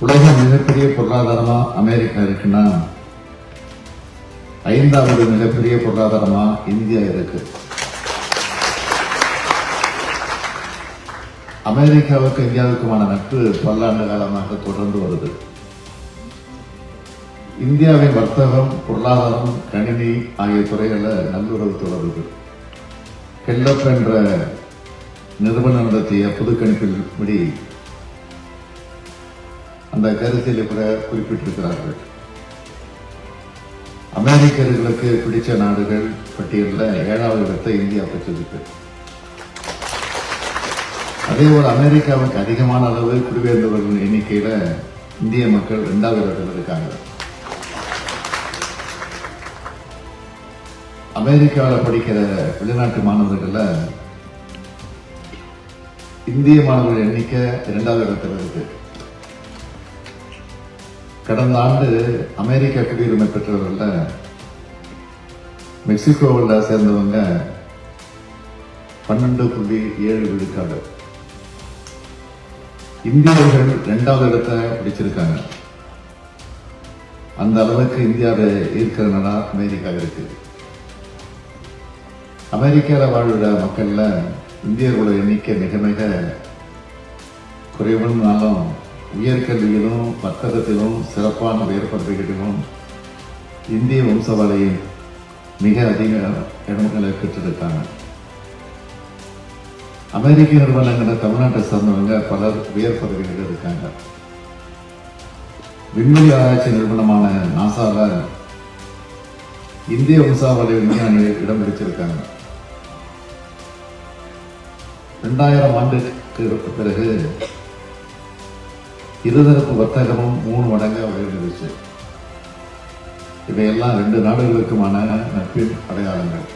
உலக மிகப்பெரிய பொருளாதாரமா அமெரிக்கா இருக்குன்னா ஐந்தாவது மிகப்பெரிய பொருளாதாரமா இந்தியா இருக்கு. அமெரிக்காவுக்கு இந்தியாவுக்குமான நட்பு பல்லாண்டு காலமாக தொடர்ந்து வருது. இந்தியாவின் வர்த்தகம் பொருளாதாரம் கணினி ஆகிய துறைகளில் நல்லுறவு தொடருது. கெல்லப் என்ற நிறுவனம் நடத்திய பொதுக்கணிப்பின்படி அந்த கருத்தில் கூட குறிப்பிட்டிருக்கிறார்கள். அமெரிக்கர்களுக்கு பிடிச்ச நாடுகள் பட்டியலில் ஏழாவது இடத்தை இந்தியா பெற்றிருக்கு. அதேபோல் அமெரிக்காவுக்கு அதிகமான அளவு குடிபெயர்ந்தவர்கள் எண்ணிக்கையில இந்திய மக்கள் இரண்டாவது இடத்துல இருக்காங்க. அமெரிக்காவில் படிக்கிற வெளிநாட்டு மாணவர்களில் இந்திய மாணவர்கள் எண்ணிக்கை இரண்டாவது இடத்துல இருக்கு. கடந்த ஆண்டு அமெரிக்க குடியுரிமை பெற்றவர்கள மெக்சிகோவில் சேர்ந்தவங்க பன்னெண்டு புள்ளி ஏழு விழுக்காடு. இந்தியர்கள் ரெண்டாவது இடத்தை பிடிச்சிருக்காங்க. அந்த அளவுக்கு இந்தியாவை ஈர்க்கிற நாடா அமெரிக்கா இருக்கு. அமெரிக்காவில் வாழ்கிற மக்கள்ல இந்தியர்களோட எண்ணிக்கை மிக மிக குறைவுனாலும் உயர்கல்வியிலும் வர்த்தகத்திலும் சிறப்பான பெயர் பதவிகளிலும் இந்திய வம்சவாளியின் மிக அதிக இடங்களை பெற்றிருக்காங்க. அமெரிக்க நிறுவனங்களை தமிழ்நாட்டை சார்ந்தவங்க பலர் உயர் பதவிகளில் இருக்காங்க. விண்வெளி ஆராய்ச்சி நிறுவனமான நாசாவில் இந்திய வம்சாவளி விஞ்ஞானிகள் இடம் பிடிச்சிருக்காங்க. ரெண்டாயிரம் ஆண்டுக்கு பிறகு இருதரப்பு வர்த்தகமும் மூணு மடங்காக உயர்ந்துருச்சு. இவையெல்லாம் ரெண்டு நாடுகளுக்குமான நட்பின் அடையாளங்கள்.